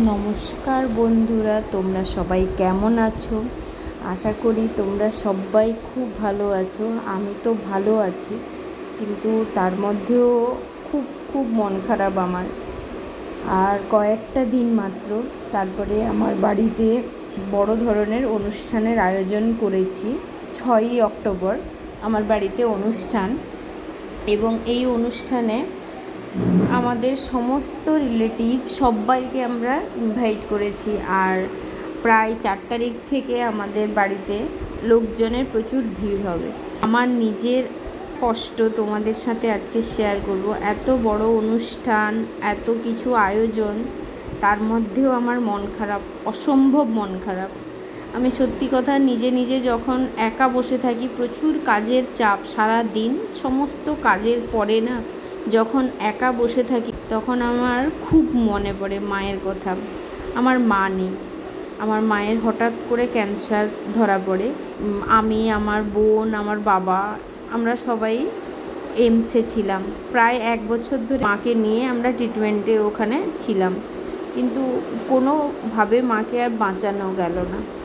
নমস্কার বন্ধুরা, তোমরা সবাই কেমন আছো? আশা করি তোমরা সবাই খুব ভালো আছো, আমি তো ভালো আছি, কিন্তু তার মধ্যেও খুব খুব মন খারাপ আমার। আর কয়েকটা দিন মাত্র তারপরে আমার বাড়িতে বড় ধরনের অনুষ্ঠানের আয়োজন করেছি, ছয়ই অক্টোবর, আমার বাড়িতে অনুষ্ঠান। এবং এই অনুষ্ঠানে আমাদের সমস্ত রিলেটিভ সবাইকে আমরা ইনভাইট করেছি। আর প্রায় চার তারিখ থেকে আমাদের বাড়িতে লোকজনের প্রচুর ভিড় হবে। আমার নিজের কষ্ট তোমাদের সাথে আজকে শেয়ার করব। এত বড় অনুষ্ঠান, এত কিছু আয়োজন, তার মধ্যেও আমার মন খারাপ, অসম্ভব মন খারাপ। আমি সত্যি কথা নিজে নিজে যখন একা বসে থাকি, প্রচুর কাজের চাপ সারা দিন সমস্ত কাজের পরে না যখন একা বসে থাকি, তখন আমার খুব মনে পড়ে মায়ের কথা। আমার মা নেই। আমার মায়ের হঠাৎ করে ক্যান্সার ধরা পড়ে। আমি, আমার বোন, আমার বাবা, আমরা সবাই এমসে ছিলাম। প্রায় এক বছর ধরে মাকে নিয়ে আমরা ট্রিটমেন্টে ওখানে ছিলাম। কিন্তু কোনোভাবে মাকে আর বাঁচানো গেল না।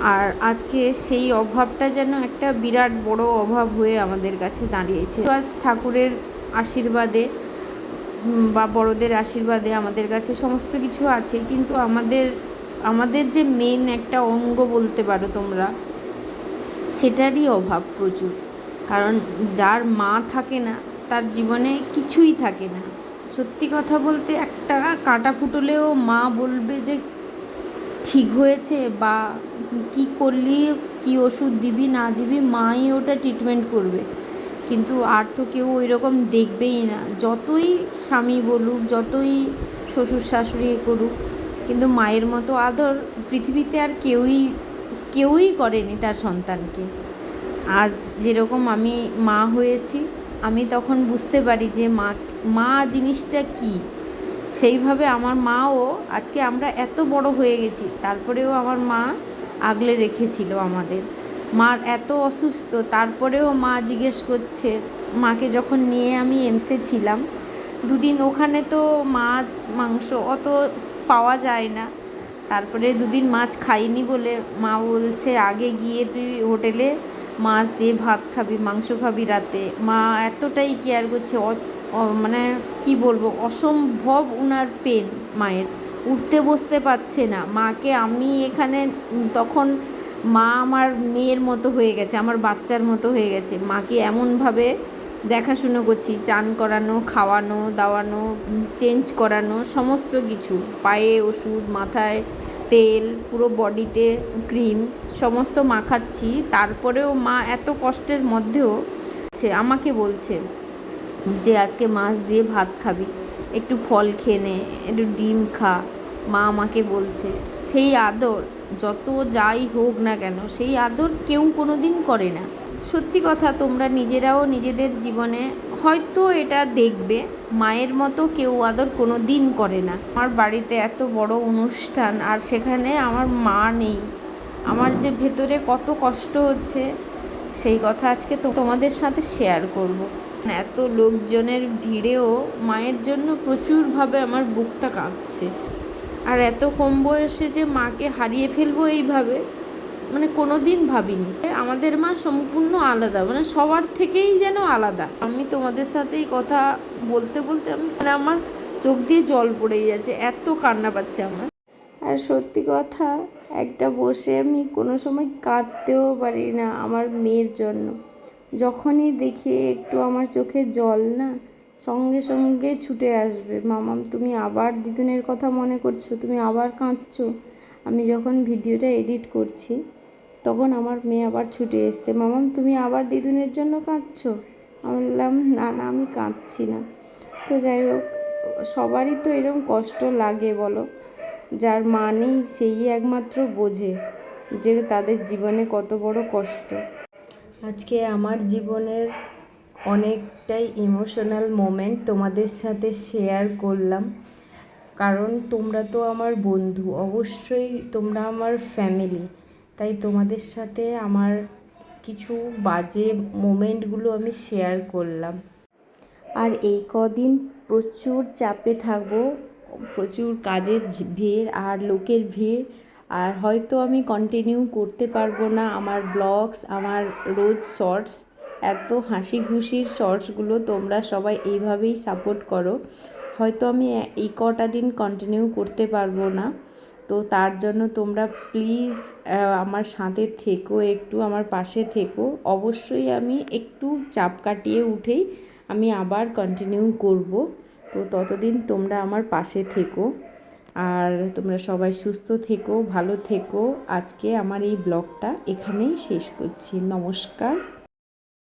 আর আজকে সেই অভাবটা যেন একটা বিরাট বড় অভাব হয়ে আমাদের কাছে দাঁড়িয়েছে। আজ ঠাকুরের আশীর্বাদে বা বড়দের আশীর্বাদে আমাদের কাছে সমস্ত কিছু আছে কিন্তু আমাদের আমাদের যে মেন একটা অঙ্গ বলতে পারো তোমরা, সেটারই অভাব প্রচুর। কারণ যার মা থাকে না, তার জীবনে কিছুই থাকে না। সত্যি কথা বলতে একটা কাঁটা ফুটলেও মা বলবে যে, ঠিক হয়েছে বা কি করলি, কি ওষুধ দিবি, না দিবি, মাই ওটা ট্রিটমেন্ট করবে। কিন্তু আর তো কেউ ওই রকম দেখবেই না। যতই স্বামী বলুক, যতই শ্বশুর শাশুড়ি করুক, কিন্তু মায়ের মতো আদর পৃথিবীতে আর কেউই কেউই করেনি তার সন্তানকে। আর যেরকম আমি মা হয়েছি, আমি তখন বুঝতে পারি যে মা মা জিনিসটা কী? সেইভাবে আমার মাও আজকে আমরা এত বড় হয়ে গেছি, তারপরেও আমার মা আগলে রেখেছিল আমাদের। মার এত অসুস্থ, তারপরেও মা জিজ্ঞেস করছে, মাকে যখন নিয়ে আমি এমসে ছিলাম, দুদিন ওখানে তো মাছ, মাংস অত পাওয়া যায় না। তারপরে দুদিন মাছ খাইনি বলে মা বলছে, আগে গিয়ে তুই হোটেলে মাছ দিয়ে ভাত খাবি, মাংস খাবি রাতে। মা এতটাই কেয়ার করছে মানে কি বলব, অসম্ভব উনার পেন মায়ের। উঠতে বসতে পারছে না। মাকে আমি এখানে তখন মা আমার মেয়ের মতো হয়ে গেছে, আমার বাচ্চার মতো হয়ে গেছে। মাকে এমনভাবে দেখাশুনো করছি, চান করানো, খাওয়ানো, দাওয়ানো চেঞ্জ করানো, সমস্ত কিছু। পায়ে ওষুধ, মাথায় তেল, পুরো বডিতে ক্রিম সমস্ত মাখাচ্ছি। তারপরেও মা এত কষ্টের মধ্যেও সে আমাকে বলছে যে, আজকে মাছ দিয়ে ভাত খাবি। একটু ফল খেয়ে নে, একটু ডিম খা। মা আমাকে বলছে, সেই আদর যত যাই হোক না কেন, সেই আদর কেউ কোনো দিন করে না। সত্যি কথা, তোমরা নিজেরাও নিজেদের জীবনে হয়তো এটা দেখবে, মায়ের মতো কেউ আদর কোনো দিন করে না। আমার বাড়িতে এত বড় অনুষ্ঠান আর সেখানে আমার মা নেই। আমার যে ভেতরে কত কষ্ট হচ্ছে, সেই কথা আজকে তো তোমাদের সাথে শেয়ার করব। এত লোকজনের ভিড়েও মায়ের জন্য প্রচুরভাবে আমার বুকটা কাঁপছে। আর এত কম বয়সে যে মাকে হারিয়ে ফেলব এইভাবে মানে কোনো দিন ভাবিনি। আমাদের মা সম্পূর্ণ আলাদা মানে সবার থেকেই যেন আলাদা। আমি তোমাদের সাথে এই কথা বলতে বলতে আমি মানে আমার চোখ দিয়ে জল পড়েই যাচ্ছে এত কান্না পাচ্ছে আমার। আর সত্যি কথা, একটা বসে আমি কোনো সময় কাঁদতেও পারি না আমার মেয়ের জন্য। যখনই দেখি একটু আমার চোখে জল না সঙ্গে সঙ্গে ছুটে আসবে। মামাম, তুমি আবার দিদুনের কথা মনে করছ, তুমি আবার কাঁদছো। আমি যখন ভিডিওটা এডিট করছি, তখন আমার মেয়ে আবার ছুটে এসছে। মামাম, তুমি আবার দিদুনের জন্য কাঁদছো? আমি বললাম, না না, আমি কাঁদছি না। তো যাই হোক, সবারই তো এরকম কষ্ট লাগে বলো। যার মা নেই, সেই একমাত্র বোঝে যে তাদের জীবনে কত বড় কষ্ট। আজকে আমার জীবনের অনেকটাই ইমোশনাল মোমেন্ট তোমাদের সাথে শেয়ার করলাম। কারণ তোমরা তো আমার বন্ধু, অবশ্যই তোমরা আমার ফ্যামিলি তাই তোমাদের সাথে আমার কিছু বাজে মোমেন্টগুলো আমি শেয়ার করলাম। আর এই কদিন প্রচুর চাপে থাকব, প্রচুর কাজের ভিড় আর লোকের ভিড়। আর হয়তো আমি কন্টিনিউ করতে পারব না আমার ব্লগস আমার রোজ শর্টস এত হাসি খুশির শর্টসগুলো তোমরা সবাই এইভাবেই সাপোর্ট করো। হয়তো আমি এই কটা দিন কন্টিনিউ করতে পারব না। তো তার জন্য তোমরা প্লিজ আমার সাথে থেকো, একটু আমার পাশে থেকো। অবশ্যই আমি একটু চাপ কাটিয়ে উঠেই আমি আবার কন্টিনিউ করব। তো ততদিন তোমরা আমার পাশে থেকো। আর তোমরা সবাই সুস্থ থেকো, ভালো থেকো। আজকে আমার এই ব্লগটা এখানেই শেষ করছি। নমস্কার।